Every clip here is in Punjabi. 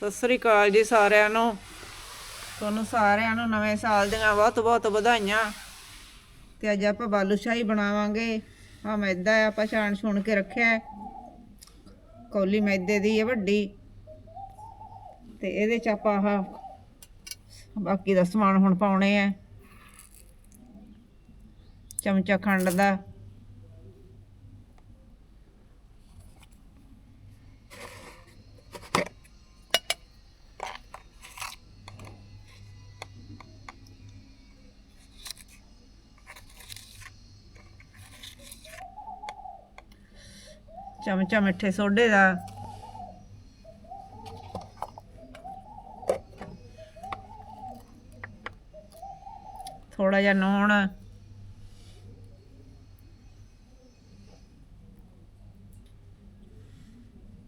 ਸਤਿ ਸ੍ਰੀ ਅਕਾਲ ਜੀ ਸਾਰਿਆਂ ਨੂੰ। ਤੁਹਾਨੂੰ ਸਾਰਿਆਂ ਨੂੰ ਨਵੇਂ ਸਾਲ ਦੀਆਂ ਬਹੁਤ ਬਹੁਤ ਵਧਾਈਆਂ। ਤੇ ਅੱਜ ਆਪਾਂ ਬਾਲੂਸ਼ਾਹੀ ਬਣਾਵਾਂਗੇ। ਆ ਮੈਦਾ ਆ, ਆਪਾਂ ਛਾਣ ਛੁਣ ਕੇ ਰੱਖਿਆ ਕੌਲੀ ਮੈਦੇ ਦੀ ਹੈ ਵੱਡੀ। ਤੇ ਇਹਦੇ ਚ ਆਪਾਂ ਆਹ ਬਾਕੀ ਦਾ ਸਮਾਨ ਹੁਣ ਪਾਉਣੇ ਆ। ਚਮਚਾ ਖੰਡ ਦਾ। ਚਮਚਾ ਮਿੱਠੇ ਸੋਡੇ ਦਾ। ਥੋੜਾ ਜਿਹਾ ਨੂਣ।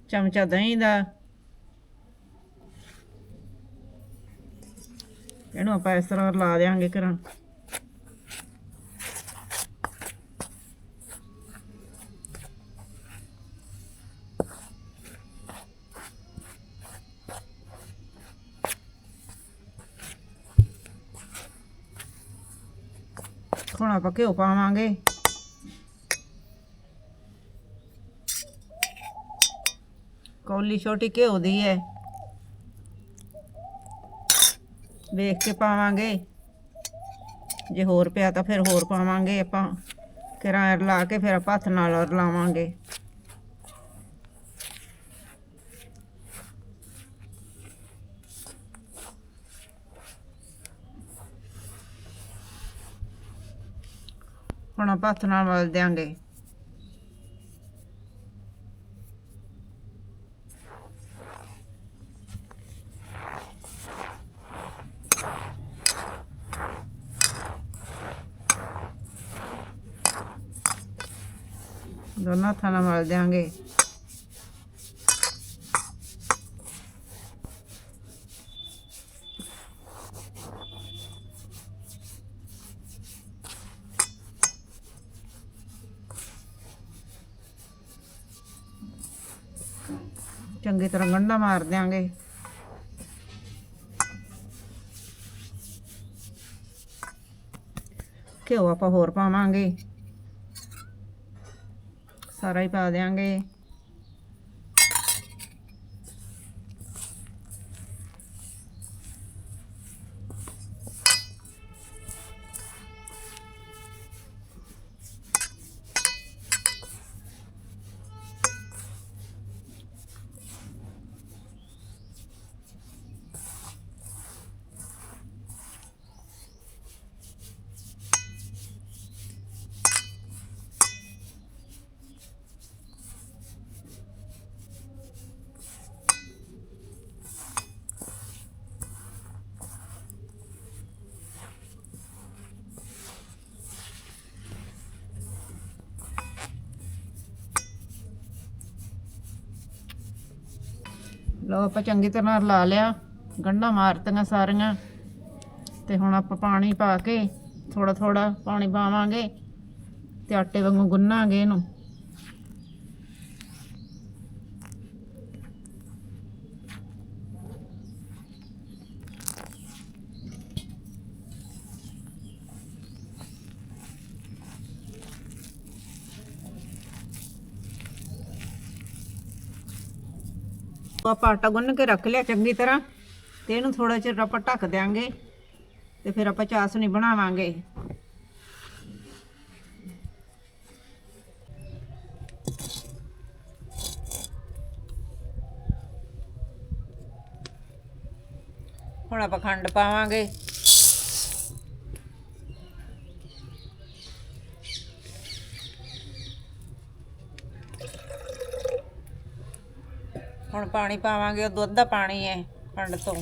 ਚਮਚਾ ਦਹੀਂ ਦਾ। ਇਹਨੂੰ ਆਪਾਂ ਇਸ ਤਰ੍ਹਾਂ ਲਾ ਦੇਾਂਗੇ ਕਰਾਂ ਹੁਣ ਆਪਾਂ ਘਿਓ ਪਾਵਾਂਗੇ। ਕੌਲੀ ਛੋਟੀ ਘਿਓ ਦੀ ਹੈ। ਵੇਖ ਕੇ ਪਾਵਾਂਗੇ। ਜੇ ਹੋਰ ਪਿਆ ਤਾਂ ਫਿਰ ਹੋਰ ਪਾਵਾਂਗੇ ਆਪਾਂ। ਕਿਰਾਇਆ ਲਾ ਕੇ ਫਿਰ ਆਪਾਂ ਹੱਥ ਨਾਲ ਰਲਾਵਾਂਗੇ ਹੁਣ ਆਪਾਂ ਹੱਥ ਨਾਲ ਮਲ ਦਿਆਂਗੇ। ਦੋਨਾਂ ਹੱਥਾਂ ਨਾਲ ਮਲ ਦਿਆਂਗੇ। ਚੰਗੀ ਤਰ੍ਹਾਂ ਗੰਢਾ ਮਾਰ ਦਿਆਂਗੇ। ਘਿਓ ਆਪਾਂ ਹੋਰ ਪਾਵਾਂਗੇ। ਸਾਰਾ ਹੀ ਪਾ ਦਿਆਂਗੇ। ਲਓ ਆਪਾਂ ਚੰਗੀ ਤਰ੍ਹਾਂ ਰਲਾ ਲਿਆ, ਗੰਢਾਂ ਮਾਰਤੀਆਂ ਸਾਰੀਆਂ। ਤੇ ਹੁਣ ਆਪਾਂ ਪਾਣੀ ਪਾ ਕੇ ਥੋੜਾ ਥੋੜਾ ਪਾਣੀ ਪਾਵਾਂਗੇ ਤੇ ਆਟੇ ਵਾਂਗੂ ਗੁੰਨਾਂਗੇ ਇਹਨੂੰ। ਆਪਾਂ ਆਟਾ ਗੁੰਨ ਕੇ ਰੱਖ ਲਿਆ ਚੰਗੀ ਤਰ੍ਹਾਂ ਤੇ ਇਹਨੂੰ ਥੋੜਾ ਚਿਰ ਆਪਾਂ ਢੱਕ ਦਿਆਂਗੇ ਤੇ ਫਿਰ ਆਪਾਂ ਚਾਸਣੀ ਬਣਾਵਾਂਗੇ। ਹੁਣ ਆਪਾਂ ਖੰਡ ਪਾਵਾਂਗੇ। ਹੁਣ ਪਾਣੀ ਪਾਵਾਂਗੇ ਉਹ ਦੁੱਧ ਦਾ ਪਾਣੀ ਹੈ ਪਿੰਡ ਤੋਂ।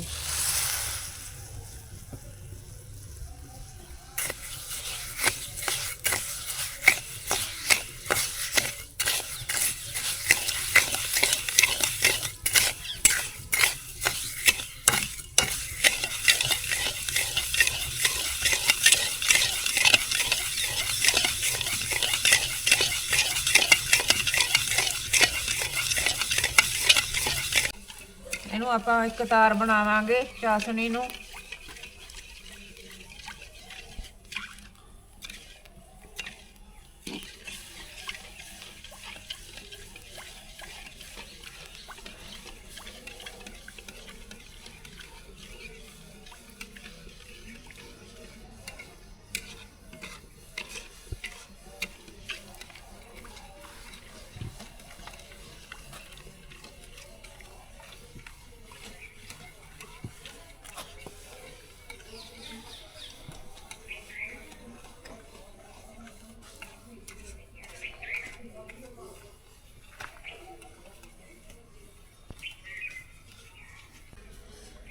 ਇਹਨੂੰ ਆਪਾਂ ਇੱਕ ਤਾਰ ਬਣਾਵਾਂਗੇ ਚਾਸਣੀ ਨੂੰ।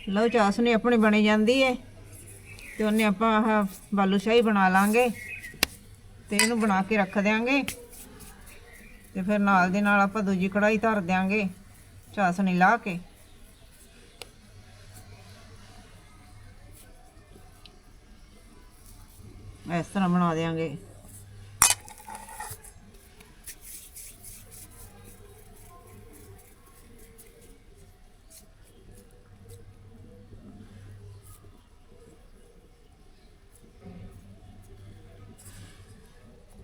ਲਓ ਚਾਸਣੀ ਆਪਣੀ ਬਣੀ ਜਾਂਦੀ ਹੈ ਤੇ ਉਹਨੇ ਆਪਾਂ ਆਹ ਬਾਲੂ ਸ਼ਾਹੀ ਬਣਾ ਲਾਂਗੇ। ਤੇ ਇਹਨੂੰ ਬਣਾ ਕੇ ਰੱਖ ਦਿਆਂਗੇ। ਤੇ ਫਿਰ ਨਾਲ ਦੇ ਨਾਲ ਆਪਾਂ ਦੂਜੀ ਕੜਾਈ ਧਰ ਦਿਆਂਗੇ ਚਾਸਨੀ ਲਾ ਕੇ। ਇਸ ਤਰ੍ਹਾਂ ਬਣਾ ਦਿਆਂਗੇ।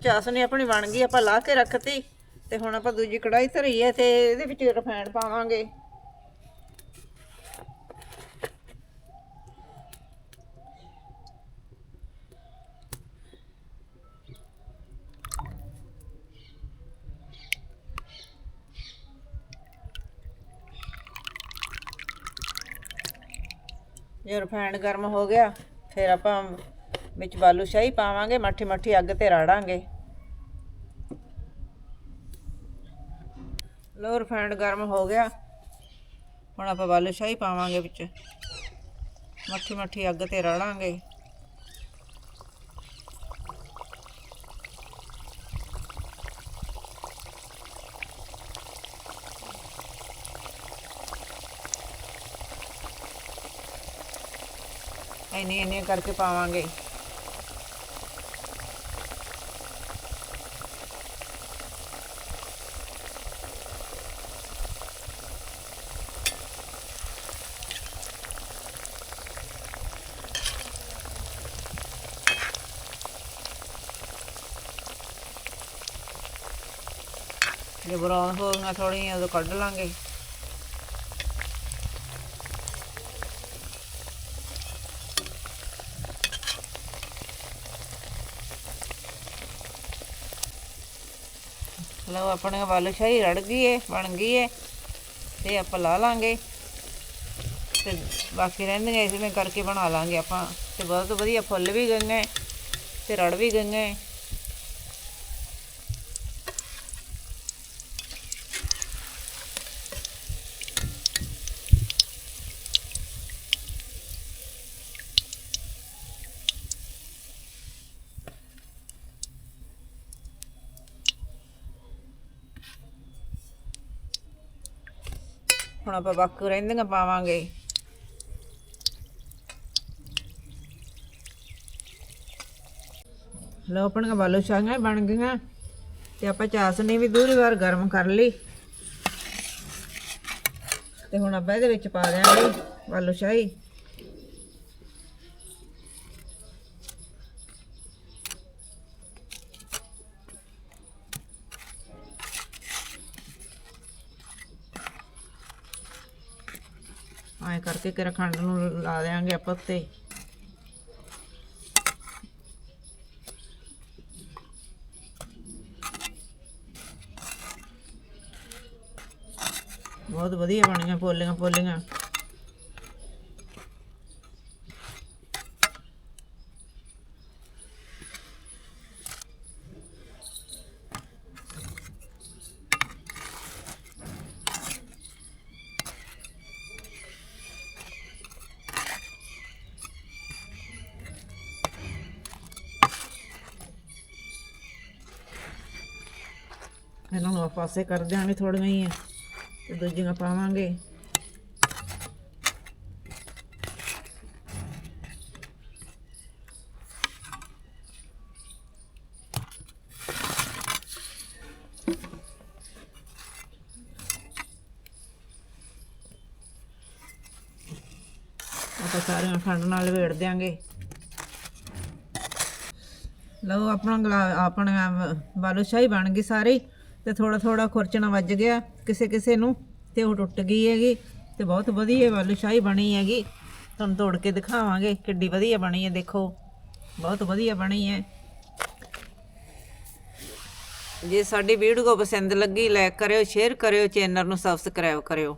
ਚਾਸਣੀ ਆਪਣੀ ਬਣ ਗਈ, ਆਪਾਂ ਲਾ ਕੇ ਰੱਖਤੀ ਤੇ ਹੁਣ ਆਪਾਂ ਦੂਜੀ ਕੜਾਈ ਧਰੀ ਹੈ ਤੇ ਇਹਦੇ ਵਿੱਚ ਰਿਫਾਈਂਡ ਪਾਵਾਂਗੇ। ਜੇ ਰਿਫਾਈਂਡ ਗਰਮ ਹੋ ਗਿਆ, ਫਿਰ ਆਪਾਂ ਵਿੱਚ ਬਾਲੂ ਸ਼ਾਹੀ ਪਾਵਾਂਗੇ ਮੱਠੀ ਮੱਠੀ ਅੱਗ ਤੇ ਰਾੜਾਂਗੇ। ਲੋ ਰਿਫਾਈਂਡ ਗਰਮ ਹੋ ਗਿਆ। ਹੁਣ ਆਪਾਂ ਬਾਲੂ ਸ਼ਾਹੀ ਪਾਵਾਂਗੇ ਵਿੱਚ। ਮੱਠੀ ਮੱਠੀ ਅੱਗ ਤੇ ਰਾੜਾਂਗੇ ਇੰਨੀ ਇੰਨੀ ਕਰਕੇ ਪਾਵਾਂਗੇ। ਜੇ ਬਰਾਉਨ ਹੋ ਗਈਆਂ ਥੋੜੀਆਂ ਉਦੋਂ ਕੱਢ ਲਾਂਗੇ। ਲਓ, ਆਪਣੇ ਵਾਲ ਸ਼ਾਹੀ ਰੜ ਗਈ ਏ, ਬਣ ਗਈ ਏ, ਤੇ ਆਪਾਂ ਲਾ ਲਾਂਗੇ। ਤੇ ਬਾਕੀ ਰਹਿੰਦੀਆਂ, ਇਸ ਇਸਵੇਂ ਕਰਕੇ ਬਣਾ ਲਾਂਗੇ ਆਪਾਂ। ਤੇ ਬਹੁਤ ਵਧੀਆ ਫੁੱਲ ਵੀ ਗਈਆਂ ਤੇ ਰੜ ਵੀ ਗਈਆਂ ਹੁਣ ਆਪਾਂ ਬਾਕੀ ਰਹਿੰਦੀਆਂ ਪਾਵਾਂਗੇ। ਲਓ ਆਪਣੀਆਂ ਬਾਲੂ ਸ਼ਾਹੀਆਂ ਬਣ ਗਈਆਂ ਤੇ ਆਪਾਂ ਚਾਸਨੀ ਵੀ ਦੂਰੀ ਵਾਰ ਗਰਮ ਕਰ ਲਈ। ਤੇ ਹੁਣ ਆਪਾਂ ਇਹਦੇ ਵਿੱਚ ਪਾ ਦਿਆਂਗੇ ਬਾਲੂ ਸ਼ਾਹੀ। ਐਂ ਕਰਕੇ ਕਿਰਾ ਖੰਡ ਨੂੰ ਲਾ ਦੇਾਂਗੇ ਆਪਾਂ ਉੱਤੇ। ਬਹੁਤ ਵਧੀਆ ਬਣੀਆਂ ਪੋਲੀਆਂ ਪੋਲੀਆਂ ਇਹਨਾਂ ਨੂੰ ਪਾਸੇ ਕਰ ਦਿਆਂਗੇ ਥੋੜੀਆਂ ਹੀ ਤੇ ਦੂਜੀਆਂ ਪਾਵਾਂਗੇ। ਆਪਾਂ ਸਾਰੀਆਂ ਠੰਡ ਨਾਲ ਵੇੜ ਦਿਆਂਗੇ। ਲਓ, ਆਪਣਾ ਗਲਾ ਆਪਣਾ ਬਾਲੂਸ਼ਾਹੀ ਬਣ ਗਈ ਸਾਰੀ। ਤੇ ਥੋੜਾ ਥੋੜਾ ਖੁਰਚਣਾ ਵੱਜ ਗਿਆ ਕਿਸੇ ਕਿਸੇ ਨੂੰ ਤੇ ਉਹ ਟੁੱਟ ਗਈ ਹੈਗੀ ਤੇ ਬਹੁਤ ਵਧੀਆ ਬਾਲੂਸ਼ਾਹੀ ਬਣੀ ਹੈਗੀ। ਤੁਹਾਨੂੰ ਤੋੜ ਕੇ ਦਿਖਾਵਾਂਗੇ ਕਿੱਡੀ ਵਧੀਆ ਬਣੀ ਹੈ, ਦੇਖੋ। ਬਹੁਤ ਵਧੀਆ ਬਣੀ ਹੈ। ਜੇ ਸਾਡੀ ਵੀਡੀਓ ਪਸੰਦ ਲੱਗੀ ਲਾਈਕ ਕਰਿਓ ਸ਼ੇਅਰ ਕਰਿਓ ਚੈਨਲ ਨੂੰ ਸਬਸਕ੍ਰਾਈਬ ਕਰਿਓ।